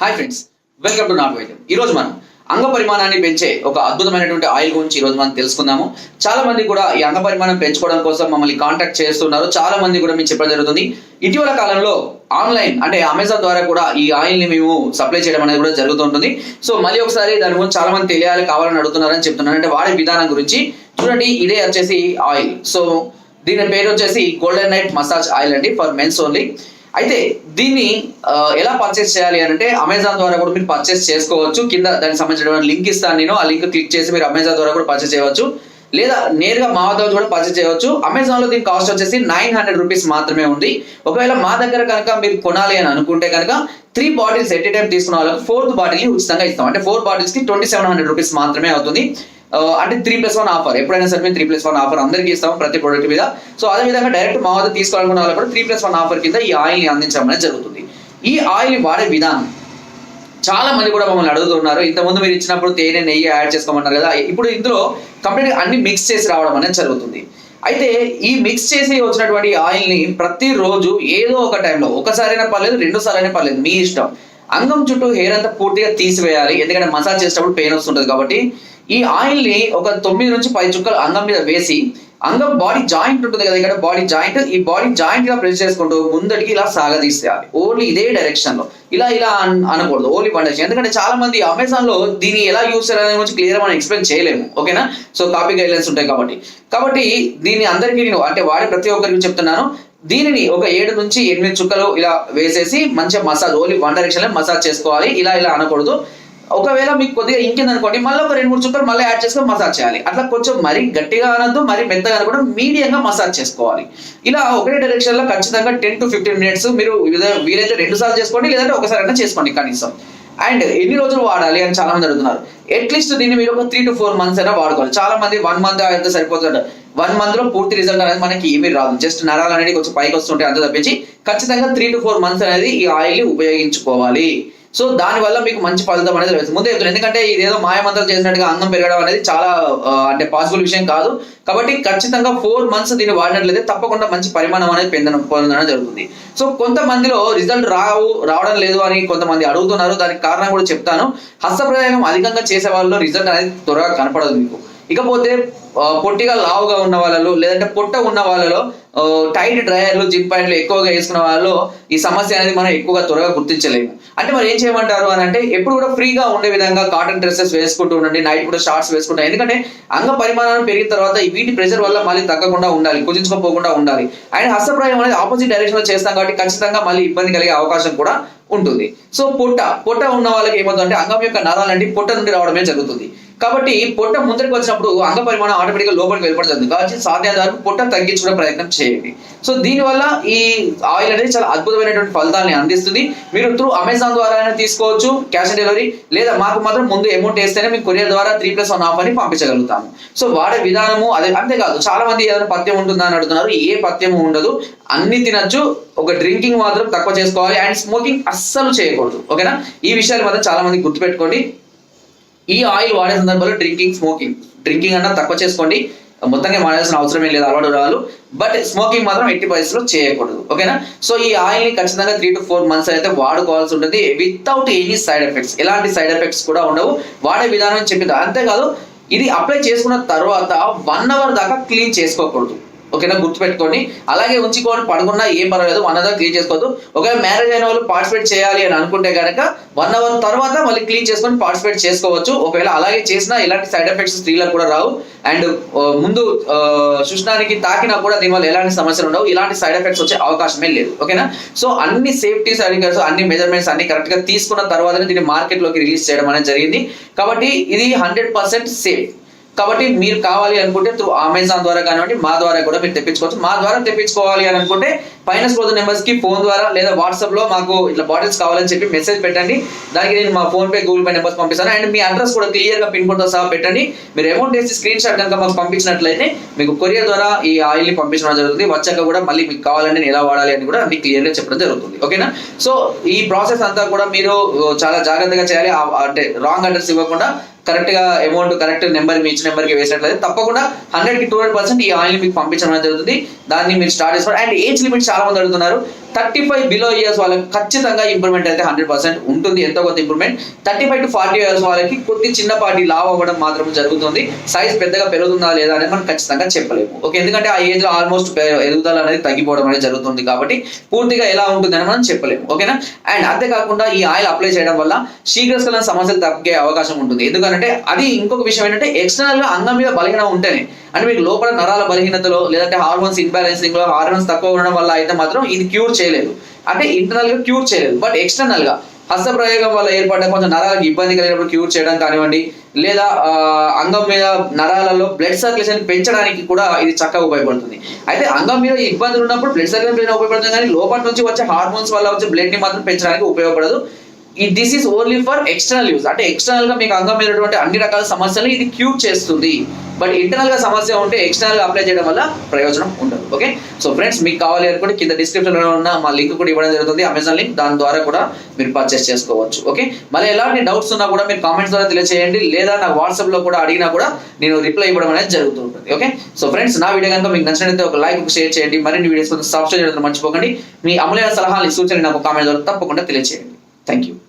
Hi friends welcome to నాట్ వైద్యం ఈ రోజు మనం అంగ పరిమాణాన్ని పెంచే ఒక అద్భుతమైనటువంటి ఆయిల్ గురించి ఈ రోజు మనం తెలుసుకుందాము. చాలా మంది కూడా ఈ అంగ పరిమాణం పెంచుకోవడం కోసం మమ్మల్ని కాంటాక్ట్ చేస్తున్నారు. చాలా మంది కూడా మేము చెప్పడం జరుగుతుంది. ఇటీవల కాలంలో ఆన్లైన్ అంటే అమెజాన్ ద్వారా కూడా ఈ ఆయిల్ని మేము సప్లై చేయడం అనేది కూడా జరుగుతుంటుంది సో మళ్ళీ ఒకసారి దాని గురించి చాలా మంది తెలియాలి కావాలని అడుగుతున్నారని చెప్తున్నారు అంటే వాడే విధానం గురించి చూడండి ఇదే వచ్చేసి ఆయిల్ సో దీని పేరు వచ్చేసి గోల్డెన్ నైట్ మసాజ్ ఆయిల్ అండి ఫర్ మెన్స్ ఓన్లీ అయితే దీన్ని ఎలా పర్చేస్ చేయాలి అని అంటే అమెజాన్ ద్వారా కూడా మీరు పర్చేస్ చేసుకోవచ్చు. కింద దానికి సంబంధించిన లింక్ ఇస్తాను నేను. ఆ లింక్ క్లిక్ చేసి మీరు అమెజాన్ ద్వారా కూడా పర్చేస్ చేయవచ్చు. లేదా నేరుగా మా వద్ద కూడా పర్చేస్ చేయవచ్చు. అమెజాన్లో దీని కాస్ట్ వచ్చేసి నైన్ హండ్రెడ్ రూపీస్ మాత్రమే ఉంది. ఒకవేళ మా దగ్గర కనుక మీరు కొనాలి అని అనుకుంటే కనుక three bottles at a time తీసుకున్న వాళ్ళకి ఫోర్త్ బాటిల్ ఉచితంగా ఇస్తాం. అంటే ఫోర్ బాటిల్స్కి ట్వంటీ సెవెన్ హండ్రెడ్ రూపీస్ మాత్రమే అవుతుంది. Uh, అంటే త్రీ ప్లస్ వన్ ఆఫర్ ఎప్పుడైనా సరే మేము త్రీ ప్లస్ వన్ ఆఫర్ అందరికీ ఇస్తాం ప్రతి ప్రొడక్ట్ మీద. సో అదే విధంగా డైరెక్ట్ మా వద్ద తీసుకోవాలనుకున్న వాళ్ళు కూడా త్రీ ప్లస్ వన్ ఆఫర్ కింద ఈ ఆయిల్ని అందించడం అనేది జరుగుతుంది. ఈ ఆయిల్ వాడే విధానం. చాలా మంది కూడా మమ్మల్ని అడుగుతున్నారు. ఇంతకుముందు మీరు ఇచ్చినప్పుడు తేనె నెయ్యి యాడ్ చేసుకోమన్నారు కదా. ఇప్పుడు ఇందులో కంప్లీట్గా అన్ని మిక్స్ చేసి రావడం అనేది జరుగుతుంది. అయితే ఈ మిక్స్ చేసి వచ్చినటువంటి ఆయిల్ని ప్రతిరోజు ఏదో ఒక టైంలో ఒకసారైనా పర్లేదు రెండు సార్లైనా పర్లేదు మీ ఇష్టం. అంగం చుట్టూ హెయిర్ అంతా పూర్తిగా తీసివేయాలి. ఎందుకంటే మసాజ్ చేసేటప్పుడు పెయిన్ వస్తుంటుంది కాబట్టి ఈ ఆయిల్ని ఒక తొమ్మిది నుంచి పది చుక్కలు అంగం మీద వేసి అంగం బాడీ జాయింట్ ఉంటుంది కదా ఇక్కడ బాడీ జాయింట్ ఈ బాడీ జాయింట్గా ప్రెస్ చేసుకుంటూ ముందడికి ఇలా సాగదీసేయాలి. ఓన్లీ ఇదే డైరెక్షన్లో. ఇలా ఇలా అనకూడదు ఓన్లీ వన్ డైరెక్షన్ ఎందుకంటే చాలా మంది అమెజాన్లో దీన్ని ఎలా యూస్ చేయాలనే గురించి క్లియర్ మనం ఎక్స్ప్లెయిన్ చేయలేము ఓకేనా? సో కాపీ గైడ్లైన్స్ ఉంటాయి కాబట్టి. కాబట్టి దీన్ని అందరికీ నేను అంటే వాడే ప్రతి ఒక్కరికి చెప్తున్నాను దీనిని ఒక ఏడు నుంచి ఎనిమిది చుక్కలు ఇలా వేసేసి మంచిగా massage only one direction massage చేసుకోవాలి. ఇలా ఇలా అనకూడదు. ఒకవేళ మీకు కొద్దిగా ఇంకింది అనుకోండి మళ్ళీ ఒక రెండు మూడు చుక్కలు మళ్ళీ యాడ్ చేసుకొని మసాజ్ చేయాలి. అట్లా కొంచెం మరీ గట్టిగా అనద్దు మరీ మెత్తగా అనకుండా మీడియంగా మసాజ్ చేసుకోవాలి. ఇలా ఒకటే డైరెక్షన్లో ఖచ్చితంగా టెన్ టు ఫిఫ్టీన్ మినిట్స్ మీరు వీలైతే రెండు సార్లు చేసుకోండి లేదంటే ఒకసారి అయినా చేసుకోండి కనీసం. అండ్ ఎన్ని రోజులు వాడాలి అని చాలా మంది అడుగుతున్నారు. అట్లీస్ట్ దీన్ని మీరు ఒక త్రీ టు ఫోర్ మంత్స్ అయినా వాడుకోవాలి. చాలా మంది వన్ మంత్ అయితే సరిపోతుంది వన్ మంత్లో పూర్తి రిజల్ట్ అనేది మనకి ఏమీ రాదు. జస్ట్ నరాలు అనేది కొంచెం పైకి వస్తుంటాయి అంత తప్పించి ఖచ్చితంగా త్రీ టు ఫోర్ మంత్స్ అనేది ఈ ఆయిల్ ఉపయోగించుకోవాలి. సో దానివల్ల మీకు మంచి ఫలితం అనేది లభిస్తుంది. ముందే చెప్తున్నాను ఎందుకంటే ఇదేదో మాయమంత్రం చేసినట్టుగా అందం పెరగడం అనేది చాలా అంటే పాసిబుల్ విషయం కాదు. కాబట్టి ఖచ్చితంగా ఫోర్ మంత్స్ దీన్ని వాడినట్లయితే తప్పకుండా మంచి పరిమాణం అనేది పొందడం పొందడం జరుగుతుంది. సో కొంతమందిలో రిజల్ట్ రావు రావడం లేదు అని కొంతమంది అడుగుతున్నారు. దానికి కారణం కూడా చెప్తాను. హస్తప్రయోగం అధికంగా చేసే వాళ్ళలో రిజల్ట్ అనేది త్వరగా కనపడదు మీకు. ఇకపోతే పొట్టిగా లావుగా ఉన్న వాళ్ళలో లేదంటే పొట్ట ఉన్న వాళ్ళలో టైట్ డ్రైయర్లు జిమ్ ప్యాంట్లు ఎక్కువగా వేసుకున్న వాళ్ళలో ఈ సమస్య అనేది మనం ఎక్కువగా త్వరగా గుర్తించలేము. అంటే మరి ఏం చేయమంటారు అని అంటే ఎప్పుడు కూడా ఫ్రీగా ఉండే విధంగా కాటన్ డ్రెస్సెస్ వేసుకుంటూ ఉండండి నైట్ కూడా షార్ట్స్ వేసుకుంటాం. ఎందుకంటే అంగ పరిమాణం పెరిగిన తర్వాత ఈ వీటి ప్రెషర్ వల్ల మళ్ళీ తగ్గకుండా ఉండాలి కుదించుకోపోకుండా ఉండాలి. అండ్ హస్తప్రాయం అనేది ఆపోజిట్ డైరెక్షన్లో చేస్తాం కాబట్టి ఖచ్చితంగా మళ్ళీ ఇబ్బంది కలిగే అవకాశం కూడా ఉంటుంది. సో పొట్ట పొట్ట ఉన్న వాళ్ళకి ఏమవుతుందంటే అంగం యొక్క నరాలంటే పొట్ట నుండి రావడమే జరుగుతుంది. కాబట్టి పొట్ట ముందరికి వచ్చినప్పుడు అంగ పరిమాణం ఆటోమేటిక్గా లోపలికి వెళ్ళిపోతుంది కాబట్టి సాధ్యత వరకు పొట్ట తగ్గించుకునే ప్రయత్నం చేయండి. సో దీనివల్ల ఈ ఆయిల్ అనేది చాలా అద్భుతమైనటువంటి ఫలితాన్ని అందిస్తుంది. మీరు త్రూ అమెజాన్ ద్వారా అయినా తీసుకోవచ్చు క్యాష్ ఆన్ డెలివరీ లేదా మాకు మాత్రం ముందు అమౌంట్ వేస్తేనే మీకు కొరియర్ ద్వారా త్రీ ప్లస్ వన్ ఆఫ్ అని పంపించగలుగుతాము. సో వాడే విధానము అదే అంతేకాదు చాలా మంది ఏదైనా పథ్యం ఉంటుందా అని అడుగుతున్నారు ఏ పథ్యము ఉండదు. అన్ని తినచ్చు ఒక డ్రింకింగ్ మాత్రం తక్కువ చేసుకోవాలి అండ్ స్మోకింగ్ అస్సలు చేయకూడదు. ఓకేనా? ఈ విషయాలు మాత్రం చాలా మంది గుర్తుపెట్టుకోండి. ఈ ఆయిల్ వాడే సందర్భంలో డ్రింకింగ్ స్మోకింగ్. డ్రింకింగ్ అన్నా తక్కువ చేసుకోండి. మొత్తంగా మానేసిన అవసరం ఏం లేదు అలవాటు రావాలి బట్ స్మోకింగ్ మాత్రం ఎట్టి పరిస్థితుల్లో చేయకూడదు. ఓకేనా? సో ఈ ఆయిల్ని ఖచ్చితంగా త్రీ టు ఫోర్ మంత్స్ అయితే వాడుకోవాల్సి ఉంటుంది. వితౌట్ ఎనీ సైడ్ ఎఫెక్ట్స్ ఎలాంటి సైడ్ ఎఫెక్ట్స్ కూడా ఉండవు. వాడే విధానం చెప్పింది. అంతేకాదు ఇది అప్లై చేసుకున్న తర్వాత వన్ అవర్ దాకా క్లీన్ చేసుకోకూడదు. ఓకేనా? గుర్తుపెట్టుకోండి. అలాగే ఉంచుకొని పడుకున్నా ఏం పర్వాలేదు. వన్ అవర్ క్లీన్ చేసుకోవద్దు. ఒకవేళ మ్యారేజ్ అయిన వాళ్ళు పార్టిసిపేట్ చేయాలి అని అనుకుంటే కనుక వన్ అవర్ తర్వాత మళ్ళీ క్లీన్ చేసుకొని పార్టిసిపేట్ చేసుకోవచ్చు. ఒకవేళ అలాగే చేసినా ఎలాంటి సైడ్ ఎఫెక్ట్స్ స్త్రీలకు కూడా రావు. అండ్ uh, ముందు uh, ఆ, తాకినా కూడా దీనివల్ల ఎలాంటి సమస్యలు ఉండవు. ఇలాంటి సైడ్ ఎఫెక్ట్స్ వచ్చే అవకాశమే లేదు. ఓకేనా? సో అన్ని సేఫ్టీ సర్టిఫికేట్స్ అన్ని మెజర్మెంట్స్ అన్ని కరెక్ట్గా తీసుకున్న తర్వాతనే దీన్ని మార్కెట్లోకి రిలీజ్ చేయడం అనేది జరిగింది. కాబట్టి ఇది హండ్రెడ్ పర్సెంట్ సేఫ్ కాబట్టి మీరు కావాలి అనుకుంటే త్రూ అమెజాన్ ద్వారా కానివ్వండి మా ద్వారా కూడా మీరు తెప్పించుకోవచ్చు. మా ద్వారా తెప్పించుకోవాలి అని అనుకుంటే పైన స్క్రోల్ నెంబర్స్కి ఫోన్ ద్వారా లేదా వాట్సాప్లో మాకు ఇట్లా బాటిల్స్ కావాలని చెప్పి మెసేజ్ పెట్టండి. దానికి నేను మా PhonePe Google Pay numbers పంపిస్తాను. అండ్ మీ అడ్రస్ కూడా క్లియర్గా పిన్ కోడ్తో సహా పెట్టండి. మీరు అమౌంట్ వేసి స్క్రీన్ షాట్ కనుక మాకు పంపించినట్లయితే మీకు కొరియర్ ద్వారా ఈ ఆయిల్ని పంపించడం జరుగుతుంది. వచ్చాక కూడా మళ్ళీ మీకు కావాలంటే నేను ఎలా వాడాలి అని కూడా మీకు క్లియర్గా చెప్పడం జరుగుతుంది. ఓకేనా? సో ఈ ప్రాసెస్ అంతా కూడా మీరు చాలా జాగ్రత్తగా చేయాలి. అంటే రాంగ్ అడ్రస్ ఇవ్వకుండా కరెక్ట్గా అమౌంట్ కరెక్ట్ నెంబర్ మీ ఇచ్చిన నెంబర్కి వేసినట్లయితే తప్పకుండా హండ్రెడ్కి టూ హండ్రెడ్ పర్సెంట్ ఈ ఆయిల్ మీకు పంపించడం అనేది జరుగుతుంది. దాన్ని మీరు స్టార్ట్ చేసుకోండి అండ్ ఏజ్ లిమిట్ చాలా మంది అడుగుతున్నారు. థర్టీ ఫైవ్ బిలో ఇయర్స్ వాళ్ళకి ఖచ్చితంగా ఇంప్రూవ్మెంట్ అయితే హండ్రెడ్ పర్సెంట్ ఉంటుంది. ఎంతో కొంత improvement thirty five to forty years వాళ్ళకి కొద్ది చిన్నపాటి లావ్ అవ్వడం మాత్రం జరుగుతుంది. సైజ్ పెద్దగా పెరుగుతుందా లేదా అనేది మనం ఖచ్చితంగా చెప్పలేము. ఓకే ఎందుకంటే ఆ ఏజ్లో ఆల్మోస్ట్ ఎదుగుదల అనేది తగ్గిపోవడం అనేది జరుగుతుంది కాబట్టి పూర్తిగా ఎలా ఉంటుందని మనం చెప్పలేము. ఓకేనా? అండ్ అంతేకాకుండా ఈ ఆయిల్ అప్లై చేయడం వల్ల శీఘ్రస్కలన సమస్యలు తగ్గే అవకాశం ఉంటుంది. ఎందుకంటే అది ఇంకొక విషయం ఏంటంటే ఎక్స్టర్నల్గా అంగం మీద బలహీన ఉంటేనే. అంటే మీకు లోపల నరాల బలహీనతలో లేదంటే హార్మోన్స్ ఇన్బ్యాలెన్సింగ్లో హార్మోన్స్ తక్కువ ఉండడం వల్ల అయితే మాత్రం ఇది క్యూర్ చేయలేదు. అంటే ఇంటర్నల్గా క్యూర్ చేయలేదు. బట్ ఎక్స్టర్నల్గా హస్త ప్రయోగం వల్ల ఏర్పడ్డ కొంచెం నరాలకు ఇబ్బంది కలిగినప్పుడు క్యూర్ చేయడం కానివ్వండి లేదా అంగం మీద నరాలలో బ్లడ్ సర్క్యులేషన్ పెంచడానికి కూడా ఇది చక్కగా ఉపయోగపడుతుంది. అయితే అంగం మీద ఇబ్బందులు ఉన్నప్పుడు బ్లడ్ సర్క్యులేషన్ ఉపయోగపడుతుంది కానీ లోపల నుంచి వచ్చే హార్మోన్స్ వల్ల వచ్చే బ్లడ్ని మాత్రం పెంచడానికి ఉపయోగపడదు. ఈ this is only for external use అంటే ఎక్స్టర్నల్గా మీకు అంగం అన్ని రకాల సమస్యలు ఇది క్యూర్ చేస్తుంది. బట్ ఇంటర్నల్గా సమస్య ఉంటే ఎక్స్టర్నల్గా అప్లై చేయడం వల్ల ప్రయోజనం ఉండదు. ఓకే సో ఫ్రెండ్స్ మీకు కావాలి అనుకుంటే కింద డిస్క్రిప్షన్లో ఉన్న మా లింక్ కూడా ఇవ్వడం జరుగుతుంది. అమెజాన్ లింక్ దాని ద్వారా కూడా మీరు పర్చేస్ చేసుకోవచ్చు. ఓకే మళ్ళీ ఎలాంటి డౌట్స్ ఉన్నా కూడా మీరు కామెంట్స్ ద్వారా తెలియజేయండి లేదా నా వాట్సాప్లో కూడా అడిగినా కూడా నేను రిప్లై ఇవ్వడం అనేది జరుగుతూ ఉంటుంది. ఓకే సో ఫ్రెండ్స్ నా వీడియో కనుక మీకు నచ్చినట్లయితే ఒక లైక్ షేర్ చేయండి. మరిన్ని వీడియోస్ కోసం సబ్స్క్రైబ్ చేయడం మర్చిపోకండి. మీ అమూల్య సలహాలు సూచనలు నాకు కామెంట్ ద్వారా తప్పకుండా తెలియజేయండి Thank you.